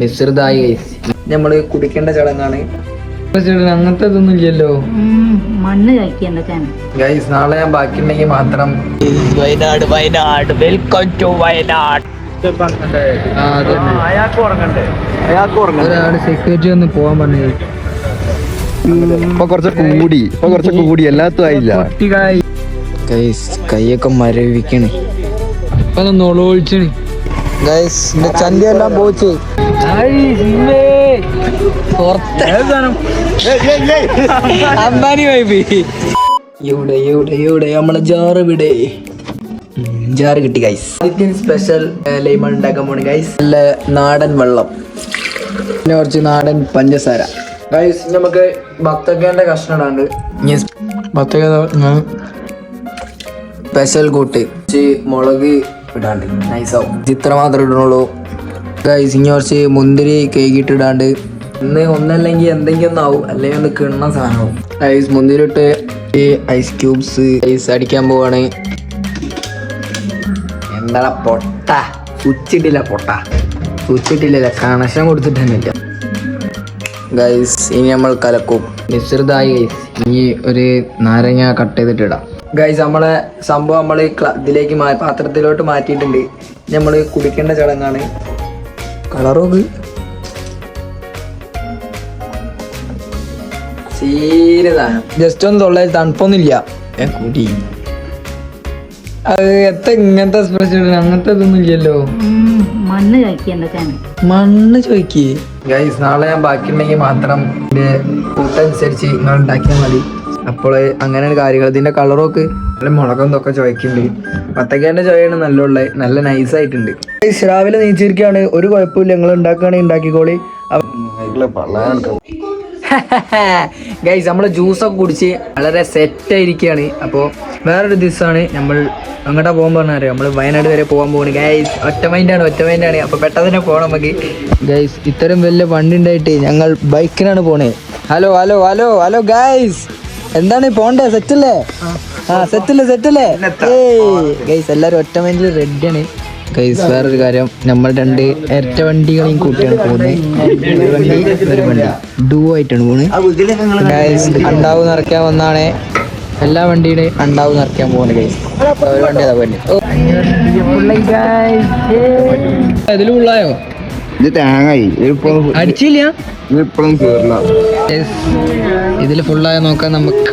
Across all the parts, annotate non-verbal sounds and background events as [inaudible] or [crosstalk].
മിശ്രിതായി നമ്മൾ കുടിക്കേണ്ട ചടങ്ങാണ്. അങ്ങനത്തെ ഇതൊന്നും ഇല്ലല്ലോ. മണ്ണ് കഴിക്കുക എന്തൊക്കെയാണ് ഗൈസ് നാളെ ഞാൻ ബാക്കിയുണ്ടെങ്കിൽ മാത്രം. Wayanad Wayanad. Welcome to Wayanad. ഒരാൾ സെക്യൂരിറ്റി ഒന്ന് പോവാൻ പറഞ്ഞു ഇപ്പൊ കുറച്ച് കൂടി ഇപ്പൊ കുറച്ച് കൂടി എല്ലാത്തും ആയില്ല. കൈയൊക്കെ മരവിക്കണ്. ഇപ്പൊ നൊളോളിച്ചണ് ഗൈസ് എന്റെ ചന്തിയെല്ലാം പോച്ച് അമ്പാനി വൈബി. ഇവിടെ ഇവിടെ ഇവിടെ നമ്മളെ ജാറ് ഇവിടെ ജാറ് കിട്ടി ഗൈസ് ആദ്യത്തെ സ്പെഷ്യൽ ലൈമൺ ഉണ്ടാക്കാൻ പോണി ഗൈസ് നല്ല നാടൻ വെള്ളം. പിന്നെ കുറച്ച് നാടൻ പഞ്ചസാര. ഗൈസ് നമുക്ക് ബത്തക്കേന്റെ കഷ്ണം ഇടാണ്ട്. ബത്തക്ക സ്പെഷ്യൽ കൂട്ട്. മുളക് ഇടാണ്ട്. നൈസാവും ഇത്ര മാത്രമേ ഇടണുള്ളൂ ഗൈസ് ഇനി കുറച്ച് മുന്തിരി കേക്കിട്ട് ഇടാണ്ട്. ഇന്ന് ഒന്നല്ലെങ്കിൽ എന്തെങ്കിലും ഒന്നാവും അല്ലെങ്കിൽ ഒന്ന് കിണ്ണ സാധനവും. ഐസ് മുന്തിരി ഇട്ട് ഈ ഐസ് ക്യൂബ്സ് ഐസ് അടിക്കാൻ പോവാണ്. എന്താ പൊട്ട? സ്വിച്ചിട്ടില്ല പൊട്ട. സ്വിച്ചിട്ടില്ല കണക്ഷൻ കൊടുത്തിട്ടൊന്നുമില്ല. ഗൈസ് ഇനി നമ്മൾ കലക്കും. മിശ്രിതായി ഗൈസ് ഇനി ഒരു നാരങ്ങ കട്ട് ചെയ്തിട്ട് ഇടാം. ഗൈസ് നമ്മളെ സംഭവം നമ്മൾ ഇതിലേക്ക് പാത്രത്തിലോട്ട് മാറ്റിയിട്ടുണ്ട്. നമ്മൾ കുടിക്കേണ്ട ചടങ്ങാണ്. കളറോക്ക് സീരിയസാണ് ജസ്റ്റ് ഒന്ന് തൊള്ളായി തണുപ്പൊന്നുമില്ല. ഞാൻ കുടി. അത് എത്ര ഇങ്ങനത്തെ സ്പെഷ്യൽ അങ്ങനത്തെ ഇതൊന്നും ഇല്ലല്ലോ. മണ്ണ് ചോദിക്കുക എന്തൊക്കെയാണ്? മണ്ണ് ചോദിക്കേ. ഗൈസ് നാളെ ഞാൻ ബാക്കിയുണ്ടെങ്കിൽ മാത്രം ഇതിന്റെ കൂട്ടനുസരിച്ച് നിങ്ങൾ ഉണ്ടാക്കിയാൽ മതി. അപ്പോൾ അങ്ങനെയാണ് കാര്യങ്ങൾ. ഇതിന്റെ കളറൊക്കെ നല്ല മുളകം ഇതൊക്കെ ചോയ്ക്കുന്നുണ്ട് പത്തക്കേന്റെ ചോയാണ് നല്ല ഉള്ളത് നല്ല നൈസ് ആയിട്ടുണ്ട്. ഗൈസ് രാവിലെ നീച്ചിരിക്കുകയാണ് ഒരു കുഴപ്പമില്ല നിങ്ങൾ ഉണ്ടാക്കുകയാണെങ്കിൽ ഉണ്ടാക്കിക്കോളി. ഗൈസ് നമ്മൾ ജ്യൂസൊക്കെ കുടിച്ച് വളരെ സെറ്റ് ആയിരിക്കുകയാണ്. അപ്പോൾ വേറൊരു ദിവസമാണ് നമ്മൾ അങ്ങോട്ടാ പോകാൻ പറഞ്ഞാൽ നമ്മൾ വയനാട് വരെ പോകാൻ പോകുന്നത് ഗൈസ് ഒറ്റ മൈൻഡാണ് ഒറ്റ മൈൻഡാണ് അപ്പോൾ പെട്ടെന്ന് തന്നെ പോകണം നമുക്ക്. ഗൈസ് ഇത്തരം വലിയ വണ്ടി ഉണ്ടായിട്ട് ഞങ്ങൾ ബൈക്കിനാണ് പോണേ. Hello hello hello hello guys എന്താണ് പോണ്ടേ? സെറ്റല്ലേ ആ സെറ്റല്ലേ സെറ്റല്ലേ ഏയ്. ഗൈസ് എല്ലാവരും ഒറ്റ മൈൻഡിൽ റെഡിയാണ് ഗൈസ് വേറൊരു കാര്യം. നമ്മൾ രണ്ട് ഇരട്ട വണ്ടികളെയും കൂട്ടിയാണ് പോകുന്നത്. ഒരു വണ്ടി ഒരു വണ്ടി. ഡൂ ആയിട്ടാണ് പോകുന്നത്. ഗൈസ് അണ്ടാവ് നിറയ്ക്കാൻ വന്നാണ്. എല്ലാ വണ്ടിയുടെ അണ്ടാവ് നിറയ്ക്കാൻ പോകുന്നത് ഗൈസ് ഒരു വണ്ടി അതാ പോലെ ഇതിൽ ഉള്ളായോ ഇത് തേങ്ങായി. ഇതിപ്പോ അടിച്ചില്ല? ഇതിപ്പോഴും കേറില്ല. ഇതിൽ ഫുള്ളായ നോക്കാം നമുക്ക്.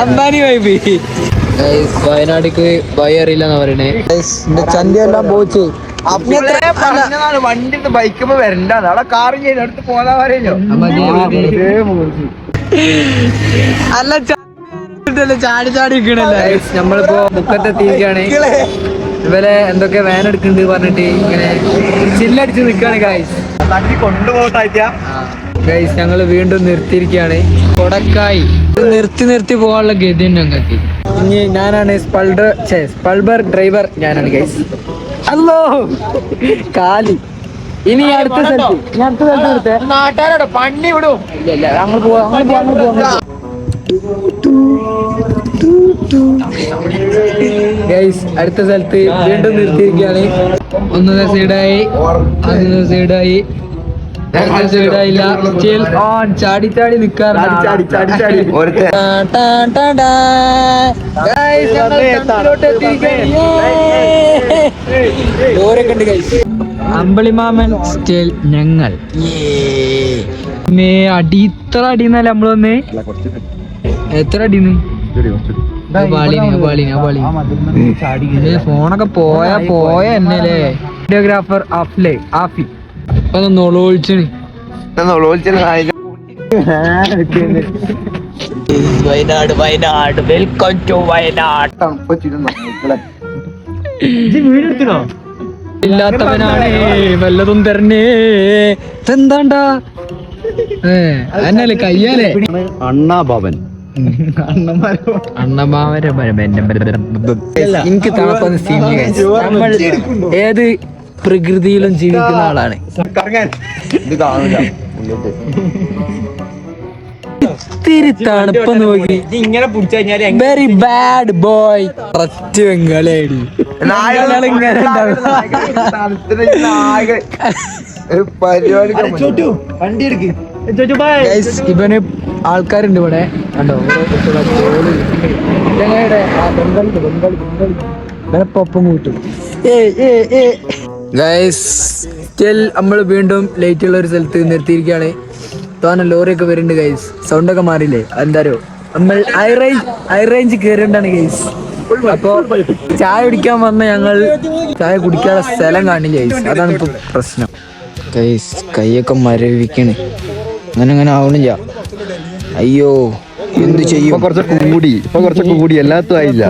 അംബാനി വൈബി. വയനാടിക്ക് ബൈ അറിയില്ലെന്നാ പറയണേ. എന്റെ ചന്തിയെല്ലാം പോച്ച് വണ്ടി ബൈക്കുമ്പോ വരണ്ട അവിടെ കാറ് ചെയ്ത് അടുത്ത് പോകാൻ പറയല്ലോ. അല്ല ചാടി ചാടി നിക്കണല്ലേ നമ്മളിപ്പോ മുക്കത്തെത്തിയിരിക്കാണ്. ഇവരെ എന്തൊക്കെ വാൻ എടുക്കുന്നുണ്ട് പറഞ്ഞിട്ട് ഇങ്ങനെ ചില്ലടിച്ച് നിക്കാണ് കായ് തട്ടി ഗൈസ് ഞങ്ങൾ വീണ്ടും നിർത്തിയിരിക്കുകയാണ്. കൊടക്കായി. നിർത്തി നിർത്തി പോകാനുള്ള ഗതി ഞങ്ങൾക്ക്. ഇനി ഞാനാണ് സ്പൾഡർ സ്പൾബർ ഡ്രൈവർ ഞാനാണ് ഗൈസ് അല്ലോ! കാലി. ഇനി അടുത്ത സ്ഥലത്ത് ഞാൻ അടുത്ത സ്ഥലത്ത് എടുത്തേ നാട്ടുകാരോട് പണി വിടും. ഇല്ല ഇല്ല അങ്ങോട്ട് പോവാ അങ്ങോട്ട് പോവാ അങ്ങോട്ട് പോവാ ഗൈസ് അടുത്ത സ്ഥലത്ത് വീണ്ടും നിർത്തിയിരിക്കുകയാണ്. ഒന്ന് സൈഡായി ഒന്ന് സൈഡായി ചാടി ചാടി നിക്കാറുണ്ട്. ചാടി ചാടി ചാടി ഒരുത്ത അമ്പളിമാമൻ സ്റ്റേൽ ഞങ്ങൾ. അടി ഇത്ര അടിന്നല്ല നമ്മൾ നമ്മളൊന്ന്? എത്ര അടിന്ന്? ഫോണൊക്കെ പോയാ പോയ എന്നല്ലേ വീഡിയോഗ്രാഫർ അഫ്ലേ ആഫി. വയനാട് വയനാട് വെൽക്കം ടു വയനാട് ഇല്ലാത്തവനാണ് വല്ലതും തരണേ ഇതെന്താണ്ടാ അന്നല്ലേ കയ്യാലേ അണ്ണാഭവൻ അണ്ണമാവരെ എനിക്ക് തണുപ്പ് സീൻ നമ്മൾ ഏത് പ്രകൃതിയിലും ജീവിക്കുന്ന ആളാണ്. ഇത്തിരി തണുപ്പ് നോക്കി. ഇങ്ങനെ വെരി ബാഡ് ബോയ് കുറച്ച് ബംഗാളിയായി ഇങ്ങനെ [laughs] ഇവന് ആൾക്കാരുണ്ട് ഇവിടെ. കണ്ടോ? പൊപ്പം കൂട്ടും. ഏ ഏ ഏ ഗൈസ് നമ്മൾ വീണ്ടും ലൈറ്റ് ഉള്ള ഒരു സ്ഥലത്ത് നിർത്തിയിരിക്കുകയാണ്. തോന ലോറിയൊക്കെ വരുന്നുണ്ട് ഗൈസ് സൗണ്ട് ഒക്കെ മാറിയില്ലേ? എന്താരോ നമ്മൾ ഹൈ റേഞ്ച് ഹൈ റേഞ്ച് കയറിണ്ടാണ് ഗൈസ് അപ്പോ ചായ കുടിക്കാൻ വന്ന ഞങ്ങൾ ചായ കുടിക്കാനുള്ള സ്ഥലം കാണില്ല ഗൈസ് അതാണ് ഇപ്പൊ പ്രശ്നം. ഗൈസ് കൈയൊക്കെ മരവിക്കണ്. അങ്ങനെ അങ്ങനെ ആവണില്ല. അയ്യോ എന്ത് ചെയ്യും? കൂടി ഇപ്പൊ കുറച്ചൊക്കെ കൂടി എല്ലാത്തും ആയില്ല.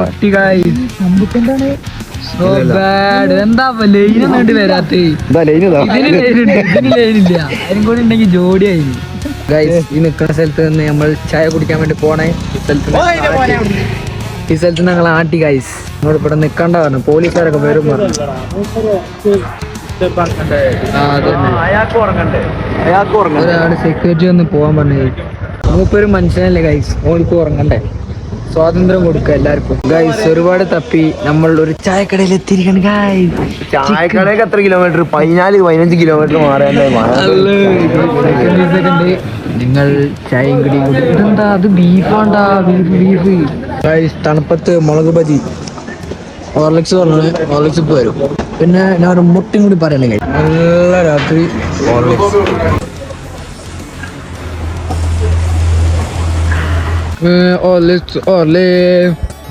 എന്താ ലൈന് വേണ്ടി വരാത്ത? എന്താ ലൈനതാ ഇതിന് ലൈനുണ്ട് ഇതിന് ലൈനില്ല അതിനും കൂടി ഉണ്ടെങ്കിൽ ജോഡിയായി ഗൈസ് ഈ നിൽക്കുന്ന സ്ഥലത്ത് നിന്ന് നമ്മൾ ചായ കുടിക്കാൻ വേണ്ടി പോണേ. ഈ സ്ഥലത്ത്. ഈ ഞങ്ങൾ ആട്ടി ഗൈസ് നമ്മൾ ഇവിടെ നിൽക്കണ്ട പറഞ്ഞു. പോലീസുകാരൊക്കെ വരും പറഞ്ഞു. ഒരാൾ സെക്യൂരിറ്റി ഒന്ന് പോവാൻ പറഞ്ഞു. മൂപ്പൊരു മനുഷ്യനല്ലേ ഗൈസ് ഓൾക്ക് ഉറങ്ങണ്ടേ? സ്വാതന്ത്ര്യം കൊടുക്കുക എല്ലാവർക്കും. ഗൈസ് ഒരുപാട് തപ്പി. നമ്മൾ ഒരു ചായക്കടയിൽ എത്തിയിരിക്കണം ഗൈസ് ചായക്കടയൊക്കെ എത്ര കിലോമീറ്റർ പതിനാല് പതിനഞ്ച് കിലോമീറ്റർ സെക്കൻഡ് നിങ്ങൾ ചായയും കടിയും കൂടി ഇതെന്താ? അത് ബീഫാണ്ടാ ബീഫ് ബീഫ് ഗൈസ് തണുപ്പത്ത് മുളക് ബജി. ഓർലക്സ് പറഞ്ഞു ഹോർലിക്സ് പോരും വരും. പിന്നെ ഞാൻ ഒരു മുട്ടയും കൂടി പറയണേ. നല്ല രാത്രി. ഹോർലിക്സ്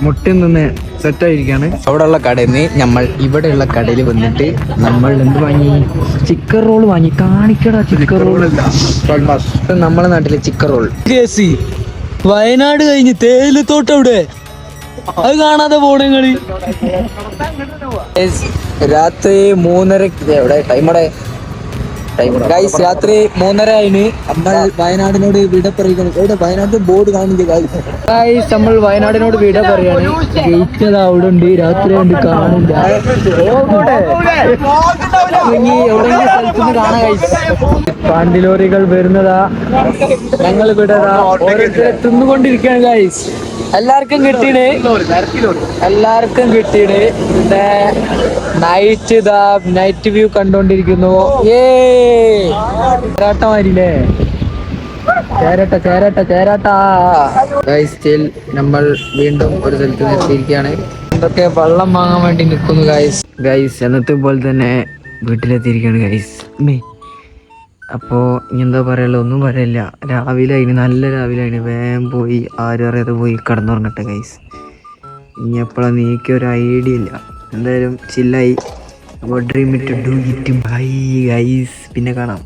മുട്ടിൽ നിന്ന് സെറ്റ് ആയിരിക്കാണ്. അവിടെ ഉള്ള കടയിൽ നിന്ന് നമ്മൾ ഇവിടെയുള്ള കടയിൽ വന്നിട്ട് നമ്മൾ എന്ത് വാങ്ങി? ചിക്കൻ റോൾ വാങ്ങി. കാണിക്കടാ ചിക്കൻ റോൾ നമ്മളെ നാട്ടിലെ ചിക്കൻ റോൾ. വയനാട് കഴിഞ്ഞ് തേയിലത്തോട്ട് എവിടെ? അത് കാണാതെ പോണങ്ങൾ രാത്രി മൂന്നര എവിടെ? ടൈമടെ ഗൈസ് രാത്രി മൂന്നര ആയിന് നമ്മൾ വയനാടിനോട് വിട പറയുകയാണ്. എവിടെ? വയനാട് ബോർഡ് കാണില്ല ഗൈസ് നമ്മൾ വയനാടിനോട് വിട പറയാണ് ഗേറ്റ് അത് അവിടെ ഉണ്ട് രാത്രി ഉണ്ട് കാണില്ല എവിടെയെങ്കിലും സ്ഥലത്തുനിന്ന് കാണാം ഗൈസ് പാണ്ടി ലോറികൾ വരുന്നതാ. ഞങ്ങൾ ഓരോരുത്തരെ തിന്നുകൊണ്ടിരിക്കുകയാണ് ഗൈസ് എല്ലാവർക്കും കിട്ടിയത് എല്ലാവർക്കും കിട്ടിയത് പിന്നെ നൈറ്റ് ഇതാ നൈറ്റ് വ്യൂ കണ്ടോണ്ടിരിക്കുന്നു. ഏ ചേരാട്ടമാരില്ലേ? ചേരട്ട ചേരട്ട ചേരാട്ടാ. നമ്മൾ വീണ്ടും ഒരു സ്ഥലത്ത് നിർത്തിയിരിക്കുകയാണ് എന്തൊക്കെ വെള്ളം വാങ്ങാൻ വേണ്ടി നിൽക്കുന്നു ഗൈസ് ഗൈസ് എന്നത്തെ പോലെ തന്നെ വീട്ടിലെത്തിയിരിക്കുകയാണ് ഗൈസ് മേ അപ്പോൾ ഇനി എന്താ പറയുള്ളൂ ഒന്നും പറയില്ല. രാവിലെ അതിന് നല്ല രാവിലെ അതിന് വേഗം പോയി ആരും അറിയാതെ പോയി കിടന്നുറങ്ങട്ടെ ഗൈസ് ഇനി എപ്പോഴാണ് നീക്കി ഒരു ഐഡിയ ഇല്ല. എന്തായാലും ചില്ലായി dream it do it bye guys പിന്നെ കാണാം.